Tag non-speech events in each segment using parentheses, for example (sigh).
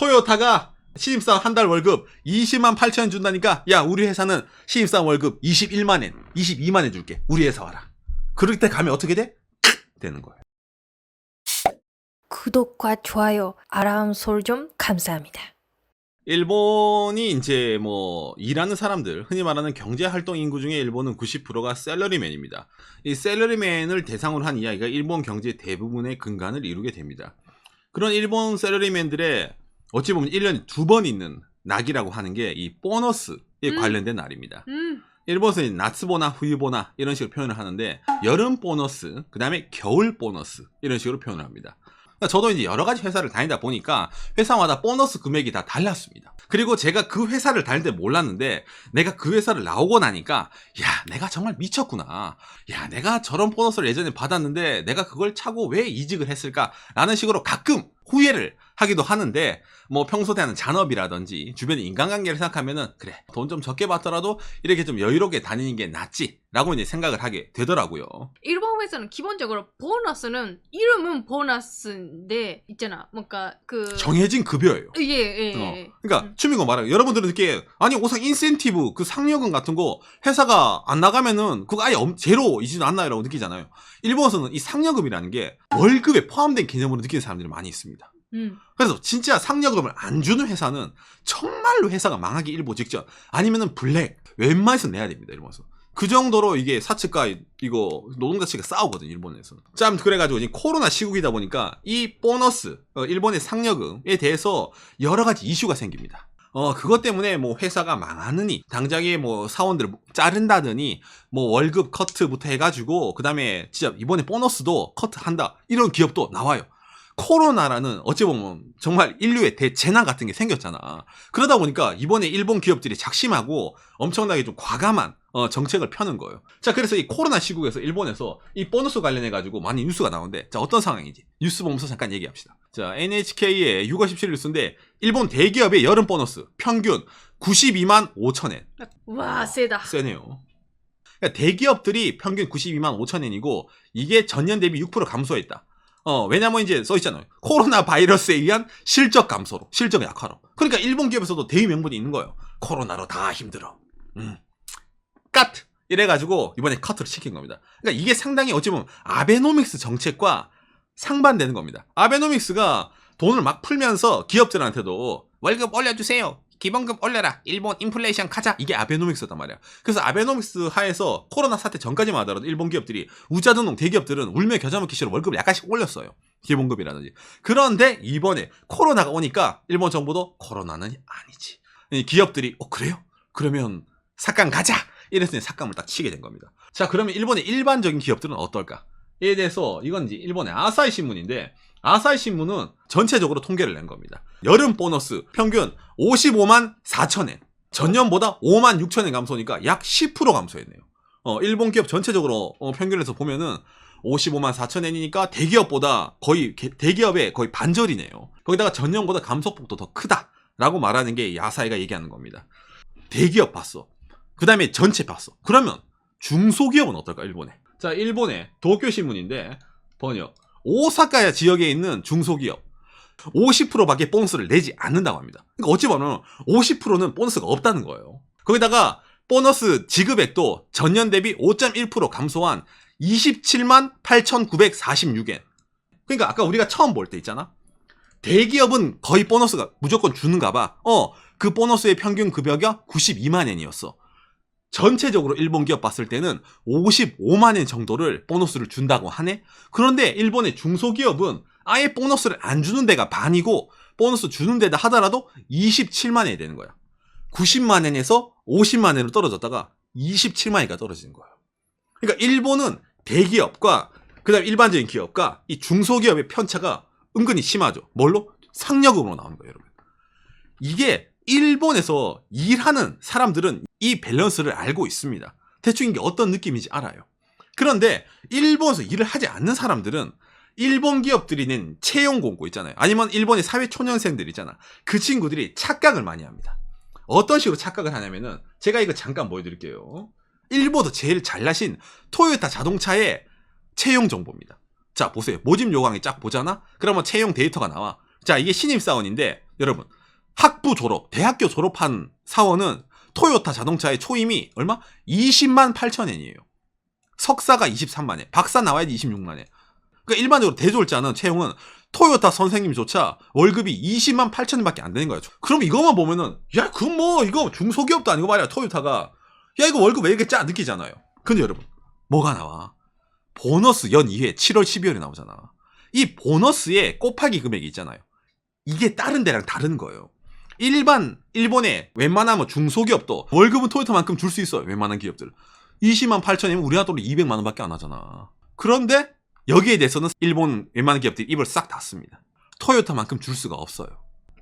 토요타가 신입사원 한 달 월급 20만 8천 원 준다니까 야 우리 회사는 신입사원 월급 21만 엔 22만 엔 줄게 우리 회사 와라 그럴 때 가면 어떻게 돼? 되는 거예요 구독과 좋아요, 알람 설정 감사합니다. 일본이 이제 뭐 일하는 사람들 흔히 말하는 경제 활동 인구 중에 일본은 90%가 셀러리맨입니다. 이 셀러리맨을 대상으로 한 이야기가 일본 경제 대부분의 근간을 이루게 됩니다. 그런 일본 셀러리맨들의 어찌 보면 1년에 두 번 있는 낙이라고 하는 게 이 보너스에 음. 관련된 날입니다. 음. 일본에서는 나츠보나 후유보나 이런 식으로 표현을 하는데 여름 보너스, 그 다음에 겨울 보너스 이런 식으로 표현을 합니다. 그러니까 저도 이제 여러 가지 회사를 다니다 보니까 회사마다 보너스 금액이 다 달랐습니다. 그리고 제가 그 회사를 다닐 때 몰랐는데 내가 그 회사를 나오고 나니까 야 내가 정말 미쳤구나. 야 내가 저런 보너스를 예전에 받았는데 내가 그걸 차고 왜 이직을 했을까라는 식으로 가끔 후회를 하기도 하는데 뭐 평소 대하는 잔업이라든지 주변의 인간관계를 생각하면은 그래 돈 좀 적게 받더라도 이렇게 좀 여유롭게 다니는 게 낫지 라고 이제 생각을 하게 되더라고요. 일본 회사는 기본적으로 보너스는 이름은 보너스인데 있잖아. 뭔가 그 정해진 급여예요. 예, 예. 어. 예. 그러니까 음. 추미고 말해요. 여러분들은 이렇게 아니 오상 인센티브 그 상여금 같은 거 회사가 안 나가면은 그거 아예 엄- 제로이지도 않나요 라고 느끼잖아요. 일본에서는 이 상여금이라는 게 월급에 포함된 개념으로 느끼는 사람들이 많이 있습니다. 음. 그래서 진짜 상여금을 안 주는 회사는 정말로 회사가 망하기 일보 직전 아니면은 블랙 웬만해서 내야 됩니다 일본에서. 그 정도로 이게 사측과 이거 노동자 측이 싸우거든요 일본에서 참 그래가지고 이제 코로나 시국이다 보니까 이 보너스 어, 일본의 상여금에 대해서 여러 가지 이슈가 생깁니다. 어 그것 때문에 뭐 회사가 망하느니 당장에 뭐 사원들을 자른다더니 뭐 월급 커트부터 해가지고 그 다음에 진짜 이번에 보너스도 커트한다 이런 기업도 나와요 코로나라는 어찌 보면 정말 인류의 대재난 같은 게 생겼잖아. 그러다 보니까 이번에 일본 기업들이 작심하고 엄청나게 좀 과감한 어, 정책을 펴는 거예요. 자, 그래서 이 코로나 시국에서 일본에서 이 보너스 관련해가지고 많이 뉴스가 나오는데, 자, 어떤 상황인지 뉴스 보면서 잠깐 얘기합시다. 자, NHK의 6월 17일 뉴스인데, 일본 대기업의 여름 보너스 평균 92만 5천엔. 와, 세다. 세네요. 그러니까 대기업들이 평균 92만 5천엔이고, 이게 전년 대비 6% 감소했다. 어, 왜냐면 이제 써 있잖아요. 코로나 바이러스에 의한 실적 감소로, 실적 약화로. 그러니까 일본 기업에서도 대의 명분이 있는 거예요. 코로나로 다 힘들어. 음. 까트! 이래가지고 이번에 커트를 시킨 겁니다. 그러니까 이게 상당히 어찌 보면 아베노믹스 정책과 상반되는 겁니다. 아베노믹스가 돈을 막 풀면서 기업들한테도 월급 올려주세요. 기본급 올려라. 일본 인플레이션 가자. 이게 아베노믹스였단 말이야. 그래서 아베노믹스 하에서 코로나 사태 전까지만 하더라도 일본 기업들이 우자등록 대기업들은 울며 겨자 먹기 싫어 월급을 약간씩 올렸어요. 기본급이라든지. 그런데 이번에 코로나가 오니까 일본 정부도 코로나는 아니지. 이 기업들이 어 그래요? 그러면 삭감 가자. 이래서 삭감을 딱 치게 된 겁니다. 자 그러면 일본의 일반적인 기업들은 어떨까? 이에 대해서 이건 이제 일본의 아사히 신문인데 아사히 신문은 전체적으로 통계를 낸 겁니다. 여름 보너스 평균 55만 4천엔. 전년보다 5만 6천엔 감소니까 약 10% 감소했네요. 어, 일본 기업 전체적으로 어, 평균에서 보면은 55만 4천엔이니까 대기업보다 거의 개- 대기업의 거의 반절이네요. 거기다가 전년보다 감소폭도 더 크다라고 말하는 게 야사이가 얘기하는 겁니다. 대기업 봤어. 그 다음에 전체 봤어. 그러면 중소기업은 어떨까 일본에? 자 일본의 도쿄 신문인데 번역 오사카 지역에 있는 중소기업 50%밖에 보너스를 내지 않는다고 합니다. 그러니까 어찌 보면 50%는 보너스가 없다는 거예요. 거기다가 보너스 지급액도 전년 대비 5.1% 감소한 27만 8,946엔. 그러니까 아까 우리가 처음 볼 때 있잖아. 대기업은 거의 보너스가 무조건 주는가 봐. 어, 그 보너스의 평균 급여가 92만 엔이었어. 전체적으로 일본 기업 봤을 때는 55만 엔 정도를 보너스를 준다고 하네? 그런데 일본의 중소기업은 아예 보너스를 안 주는 데가 반이고 보너스 주는 데다 하더라도 27만 엔이 되는 거야. 90만 엔에서 50만 엔으로 떨어졌다가 27만 엔가 떨어지는 거예요. 그러니까 일본은 대기업과 그다음 일반적인 기업과 이 중소기업의 편차가 은근히 심하죠. 뭘로? 상여금으로 나오는 거예요, 여러분. 이게 일본에서 일하는 사람들은 이 밸런스를 알고 있습니다. 대충 이게 어떤 느낌인지 알아요. 그런데 일본에서 일을 하지 않는 사람들은 일본 기업들이 낸 채용 공고 있잖아요. 아니면 일본의 사회 초년생들 있잖아. 그 친구들이 착각을 많이 합니다. 어떤 식으로 착각을 하냐면은 제가 이거 잠깐 보여드릴게요. 일본에서 제일 잘나신 토요타 자동차의 채용 정보입니다. 자 보세요. 모집 요강이 쫙 보잖아. 그러면 채용 데이터가 나와. 자 이게 신입 사원인데 여러분 학부 졸업, 대학교 졸업한 사원은 토요타 자동차의 초임이 얼마? 20만 8천엔이에요. 석사가 23만엔, 박사 나와야지 26만엔. 그러니까 일반적으로 대졸자는 채용은 토요타 선생님조차 월급이 20만 8천엔밖에 안 되는 거예요. 그럼 이거만 보면은 야, 그건 뭐 이거 중소기업도 아니고 말이야. 토요타가 야 이거 월급 왜 이렇게 짜 느끼잖아요. 근데 여러분 뭐가 나와? 보너스 연 2회 7월 12월에 나오잖아. 이 보너스의 곱하기 금액이 있잖아요. 이게 다른 데랑 다른 거예요. 일반 일본의 웬만하면 중소기업도 월급은 토요타만큼 줄 수 있어요. 웬만한 기업들. 20만 8천이면 우리나라 돈으로 200만 원밖에 안 하잖아. 그런데 여기에 대해서는 일본 웬만한 기업들이 입을 싹 닫습니다. 토요타만큼 줄 수가 없어요.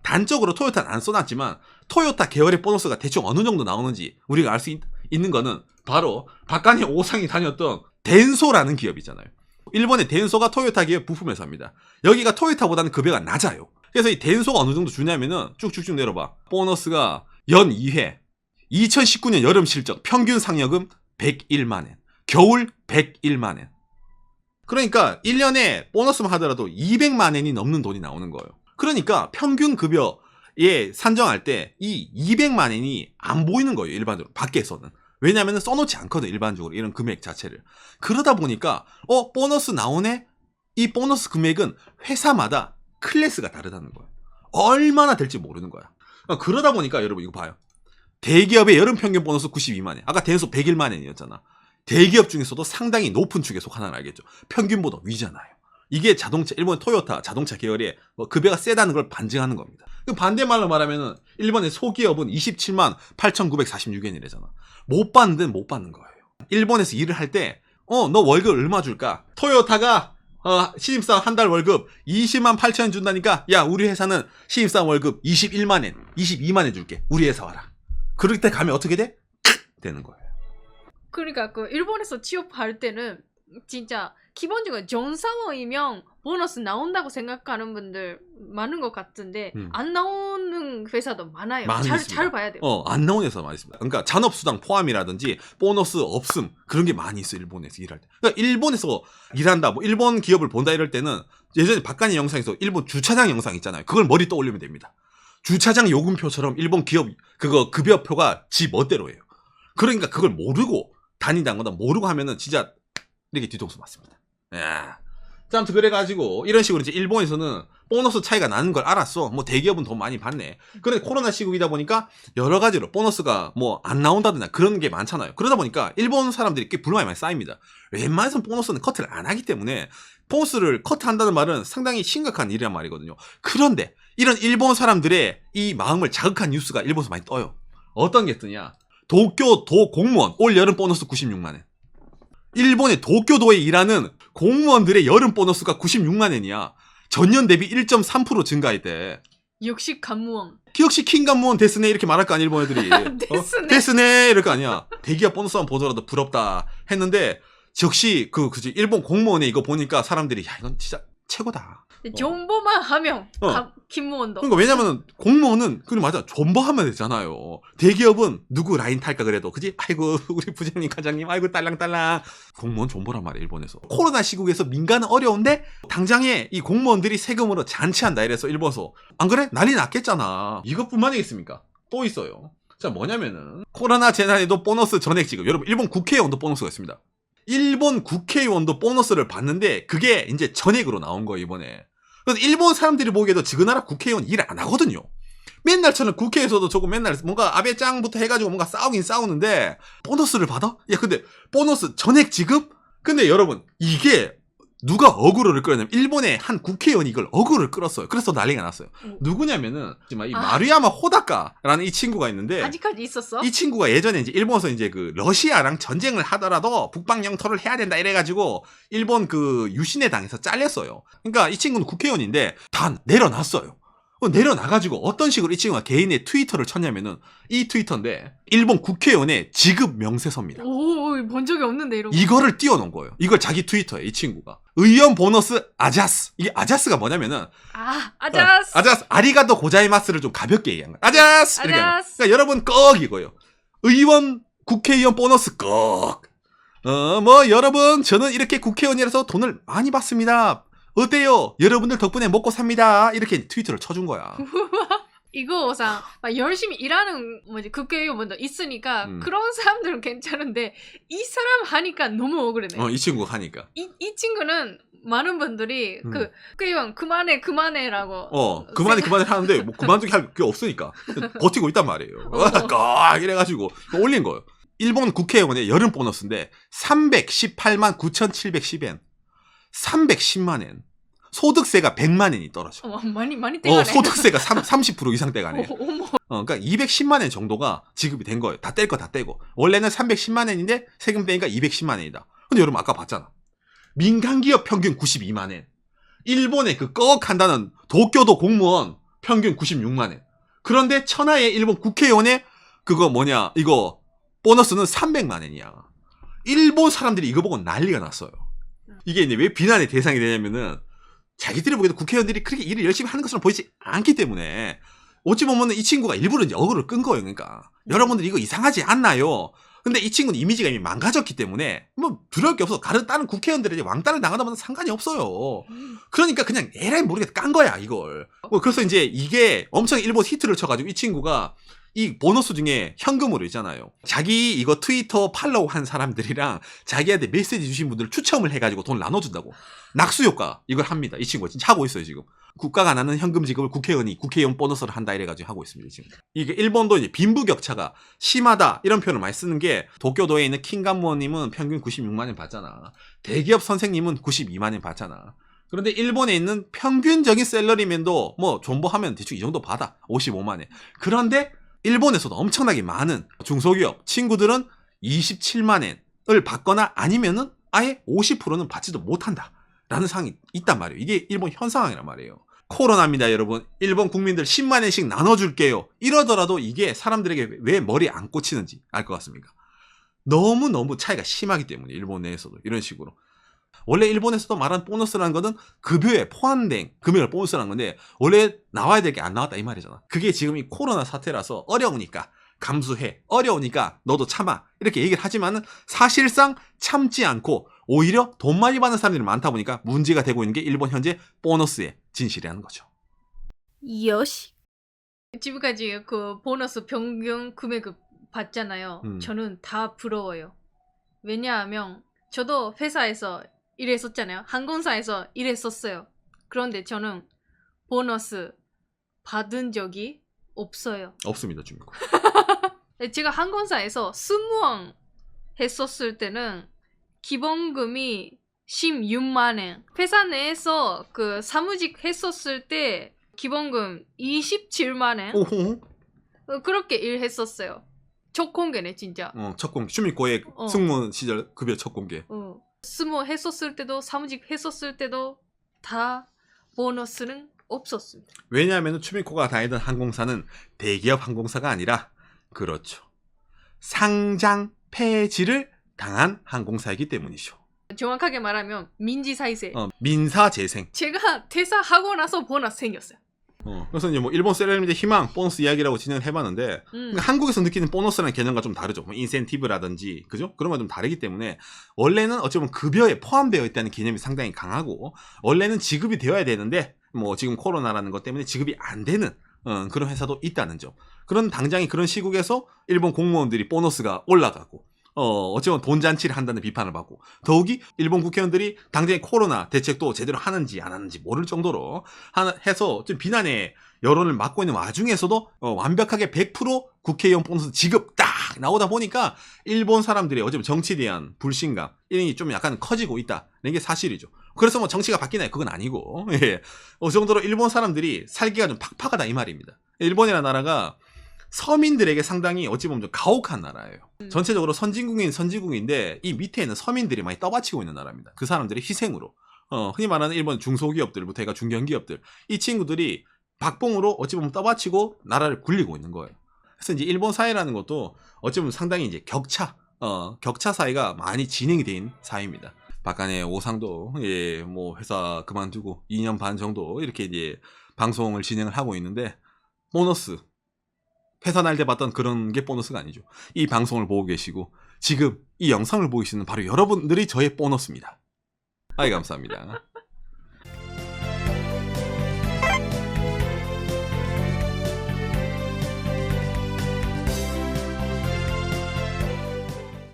단적으로 토요타는 안 써놨지만 토요타 계열의 보너스가 대충 어느 정도 나오는지 우리가 알 수 있는 거는 바로 박간희 오상이 다녔던 덴소라는 기업이잖아요. 일본의 덴소가 토요타 기업 부품 회사입니다. 여기가 토요타보다는 급여가 낮아요. 그래서 이 덴소가 어느 정도 주냐면은 쭉쭉쭉 내려봐. 보너스가 연 2회 2019년 여름 실적 평균 상여금 101만엔 겨울 101만엔 그러니까 1년에 보너스만 하더라도 200만엔이 넘는 돈이 나오는 거예요. 그러니까 평균 급여에 산정할 때 이 200만엔이 안 보이는 거예요. 일반적으로 밖에서는. 왜냐하면 써놓지 않거든 일반적으로 이런 금액 자체를. 그러다 보니까 어 보너스 나오네. 이 보너스 금액은 회사마다 클래스가 다르다는 거예요. 얼마나 될지 모르는 거야. 그러니까 그러다 보니까 여러분 이거 봐요. 대기업의 여름 평균 보너스 92만엔. 아까 대수 101만엔이었잖아. 대기업 중에서도 상당히 높은 축에 속하나는 알겠죠. 평균보다 위잖아요. 이게 자동차 일본 토요타 자동차 계열의 뭐 급여가 세다는 걸 반증하는 겁니다. 그 반대말로 말하면은 일본의 소기업은 27만 8,946엔이래잖아. 못 받는 데는 못 받는 거예요. 일본에서 일을 할 때 어, 너 월급 얼마 줄까? 토요타가 어, 신입사원 한 달 월급 20만 8천 엔 준다니까 야, 우리 회사는 신입사원 월급 21만 엔, 22만 엔 줄게. 우리 회사 와라. 그럴 때 가면 어떻게 돼? 되는 거예요. 그러니까 그 일본에서 취업할 때는 진짜 기본적으로 전사원이면 보너스 나온다고 생각하는 분들 많은 것 같은데 음. 안 나오는 회사도 많아요. 잘. 잘 봐야 돼요. 어, 안 나오는 회사 많이 있습니다. 그러니까 잔업수당 포함이라든지 보너스 없음 그런 게 많이 있어 일본에서 일할 때. 그러니까 일본에서 일한다, 뭐 일본 기업을 본다 이럴 때는 예전에 박간희 영상에서 일본 주차장 영상 있잖아요. 그걸 머리 떠올리면 됩니다. 주차장 요금표처럼 일본 기업 그거 급여표가 지 멋대로예요. 그러니까 그걸 모르고 다닌다거나 모르고 하면은 진짜 이렇게 뒤통수 맞습니다. 예. 자, 아무튼 그래가지고 이런 식으로 이제 일본에서는 보너스 차이가 나는 걸 알았어. 뭐 대기업은 돈 많이 받네. 그런데 코로나 시국이다 보니까 여러 가지로 보너스가 뭐 안 나온다든가 그런 게 많잖아요. 그러다 보니까 일본 사람들이 꽤 불만이 많이 쌓입니다. 웬만해서 보너스는 커트를 안 하기 때문에 보너스를 커트한다는 말은 상당히 심각한 일이란 말이거든요. 그런데 이런 일본 사람들의 이 마음을 자극한 뉴스가 일본에서 많이 떠요. 어떤 게 뜨냐? 도쿄 도 공무원 올 여름 보너스 96만 엔. 일본의 도쿄도에 일하는 공무원들의 여름 보너스가 96만 엔이야. 전년 대비 1.3% 증가했대. 역시 간무원. 역시 킹감무원 데스네 이렇게 말할 거 아니야 일본 애들이 (laughs) 데스네. 어? 데스네 이럴 거 아니야 대기업 보너스만 보더라도 부럽다 했는데 역시 그 그지 일본 공무원에 이거 보니까 사람들이 야 이건 진짜 최고다 정보만 하면 어. 가- 김무원도. 그러니까 왜냐면은 공무원은 그래 맞아. 존버하면 되잖아요. 대기업은 누구 라인 탈까 그래도. 그지? 아이고 (laughs) 우리 부장님 과장님. 아이고 딸랑딸랑. 공무원 존버란 말이야 일본에서. 코로나 시국에서 민간은 어려운데 당장에 이 공무원들이 세금으로 잔치한다 이래서 일본에서. 안 그래? 난리 났겠잖아. 이것뿐만이겠습니까? 또 있어요. 자 뭐냐면은 코로나 재난에도 보너스 전액 지급. 여러분 일본 국회의원도 보너스가 있습니다. 일본 국회의원도 보너스를 받는데 그게 이제 전액으로 나온 거예요 이번에 그래서 일본 사람들이 보기에도 지그 나라 국회의원 일 안 하거든요. 맨날처럼 국회에서도 조금 맨날 뭔가 아베 짱부터 해가지고 뭔가 싸우긴 싸우는데 보너스를 받아? 야 근데 보너스 전액 지급? 근데 여러분 이게 누가 어그로를 끌었냐면 일본의 한 국회의원이 이걸 어그로를 끌었어요. 그래서 난리가 났어요. 음. 누구냐면은 이 아. 마루야마 호다카라는 이 친구가 있는데 아직까지 있었어? 이 친구가 예전에 이제 일본에서 이제 그 러시아랑 전쟁을 하더라도 북방 영토를 해야 된다 이래가지고 일본 그 유신의 당에서 잘렸어요. 그러니까 이 친구는 국회의원인데 다 내려놨어요. 어, 내려놔가지고 어떤 식으로 이 친구가 개인의 트위터를 쳤냐면은 이 트위터인데 일본 국회의원의 지급 명세서입니다. 오, 본 적이 없는데 이런 거. 이거를 띄워놓은 거예요. 이걸 자기 트위터에 이 친구가 의원 보너스 아자스 이게 아자스가 뭐냐면은 아, 아자스. 어, 아자스 아리가도 고자이마스를 좀 가볍게 얘기한 거야. 아자스 이렇게 하는 거야. 아자스. 그러니까 여러분 꺽 이거예요. 의원 국회의원 보너스 꺽. 어 뭐 여러분 저는 이렇게 국회의원이라서 돈을 많이 받습니다. 어때요? 여러분들 덕분에 먹고 삽니다. 이렇게 트위터를 쳐준 거야. (laughs) 이거 상막 열심히 일하는 뭐지 국회의원분도 있으니까 음. 그런 사람들은 괜찮은데 이 사람 하니까 너무 억울해. 어, 이 친구가 하니까. 이, 이 친구는 많은 분들이 음. 그 국회의원 그만해 그만해라고 어, 그만해, 그만해 하는데, 뭐, 그만두기 할 게 없으니까. (laughs) 버티고 있단 말이에요. (laughs) 꽉! 이래가지고, 올린 거예요. 일본 국회의원의 여름 보너스인데, 318만 9,710엔. 310만 엔. 소득세가 100만 엔이 떨어져. 어, 많이 많이 떼가네. 어, 소득세가 3, 30% (laughs) 이상 떼가네. 어, 어머. 어, 그러니까 210만 엔 정도가 지급이 된 거예요. 다 뗄 거 다 떼고. 원래는 310만 엔인데 세금 떼니까 210만 엔이다. 근데 여러분 아까 봤잖아. 민간 기업 평균 92만 엔. 일본의 그 꺽한다는 도쿄도 공무원 평균 96만 엔. 그런데 천하의 일본 국회의원의 그거 뭐냐 이거 보너스는 300만 엔이야. 일본 사람들이 이거 보고 난리가 났어요. 이게 이제 왜 비난의 대상이 되냐면은 자기들이 보기에도 국회의원들이 그렇게 일을 열심히 하는 것으로 보이지 않기 때문에 어찌 보면 이 친구가 일부러 어그를 끈 거예요. 그러니까 여러분들 이거 이상하지 않나요? 근데 이 친구는 이미지가 이미 망가졌기 때문에 뭐 두려울 게 없어. 다른 다른 국회의원들이 왕따를 당하다 보면 상관이 없어요. 그러니까 그냥 에라이 모르겠다 깐 거야 이걸. 뭐 그래서 이제 이게 엄청 일본 히트를 쳐가지고 이 친구가 이 보너스 중에 현금으로 있잖아요. 자기 이거 트위터 팔로우 한 사람들이랑 자기한테 메시지 주신 분들 추첨을 해가지고 돈 나눠준다고. 낙수 효과 이걸 합니다. 이 친구가 진짜 하고 있어요 지금. 국가가 나는 현금 지급을 국회의원이 국회의원 보너스를 한다 이래가지고 하고 있습니다 지금. 이게 일본도 이제 빈부격차가 심하다 이런 표현을 많이 쓰는 게 도쿄도에 있는 킹간무원님은 평균 96만 원 받잖아. 대기업 선생님은 92만 원 받잖아. 그런데 일본에 있는 평균적인 셀러리맨도 뭐 존버하면 대충 이 정도 받아. 55만 원. 그런데 일본에서도 엄청나게 많은 중소기업 친구들은 27만 엔을 받거나 아니면은 아예 50%는 받지도 못한다. 라는 상황이 있단 말이에요. 이게 일본 현 상황이란 말이에요. 코로나입니다, 여러분. 일본 국민들 10만 엔씩 나눠줄게요. 이러더라도 이게 사람들에게 왜 머리 안 꽂히는지 알 것 같습니까? 너무너무 차이가 심하기 때문에, 일본 내에서도. 이런 식으로. 원래 일본에서도 말한 보너스라는 거는 급여에 포함된 금액을 보너스라는 건데, 원래 나와야 될 게 안 나왔다 이 말이잖아. 그게 지금 이 코로나 사태라서 어려우니까 감수해. 어려우니까 너도 참아. 이렇게 얘기를 하지만은 사실상 참지 않고 오히려 돈 많이 받는 사람들이 많다 보니까 문제가 되고 있는 게 일본 현재 보너스의 진실이라는 거죠. 요시. 지금까지 그 보너스 평균 금액을 받잖아요. 음. 저는 다 부러워요. 왜냐하면 저도 회사에서 일했었잖아요. 항공사에서 일했었어요. 그런데 저는 보너스 받은 적이 없어요. 없습니다, 중국. 제가 항공사에서 승무원 했었을 때는 기본금이 16만 원. 회사 내에서 그 사무직 했었을 때 기본금 27만 원. 어, 그렇게 일했었어요. 첫 공개네 진짜. 어, 첫 공개. 추미고의 어. 승무원 시절 급여 첫 공개. 어. 스무 했었을 때도 사무직 했었을 때도 다 보너스는 없었습니다. 왜냐하면 추미코가 다니던 항공사는 대기업 항공사가 아니라 그렇죠. 상장 폐지를 당한 항공사이기 때문이죠. 정확하게 말하면 민지 사이세. 어, 민사 재생. 제가 퇴사하고 나서 보너스 생겼어요. 어, 그래서 이제 뭐 일본 셀러리맨의 희망 보너스 이야기라고 진행을 해봤는데 음. 한국에서 느끼는 보너스라는 개념과 좀 다르죠. 뭐 인센티브라든지 그죠? 그런 건 좀 다르기 때문에 원래는 어쩌면 급여에 포함되어 있다는 개념이 상당히 강하고 원래는 지급이 되어야 되는데 뭐 지금 코로나라는 것 때문에 지급이 안 되는 어, 그런 회사도 있다는 점. 그런 당장이 그런 시국에서 일본 공무원들이 보너스가 올라가고 어, 어쩌면 돈잔치를 한다는 비판을 받고, 더욱이 일본 국회의원들이 당장의 코로나 대책도 제대로 하는지 안 하는지 모를 정도로 하- 해서 좀 비난의 여론을 막고 있는 와중에서도 어, 완벽하게 100% 국회의원 보너스 지급 딱 나오다 보니까 일본 사람들의 어쩌면 정치에 대한 불신감, 이런 게 좀 약간 커지고 있다는 게 사실이죠. 그래서 뭐 정치가 바뀌나요? 그건 아니고, (laughs) 예. 어, 정도로 일본 사람들이 살기가 좀 팍팍하다 이 말입니다. 일본이라는 나라가 서민들에게 상당히 어찌 보면 좀 가혹한 나라예요. 음. 전체적으로 선진국인 선진국인데 이 밑에 있는 서민들이 많이 떠받치고 있는 나라입니다. 그 사람들의 희생으로. 어, 흔히 말하는 일본 중소기업들부터 해가 중견기업들. 이 친구들이 박봉으로 어찌 보면 떠받치고 나라를 굴리고 있는 거예요. 그래서 이제 일본 사회라는 것도 어찌 보면 상당히 이제 격차, 어, 격차 사회가 많이 진행이 된 사회입니다. 박간의 오상도, 예, 뭐, 회사 그만두고 2년 반 정도 이렇게 이제 방송을 진행을 하고 있는데, 보너스, 회사 날 때 봤던 그런 게 보너스가 아니죠. 이 방송을 보고 계시고, 지금 이 영상을 보고 계시는 바로 여러분들이 저의 보너스입니다. 아이, 감사합니다.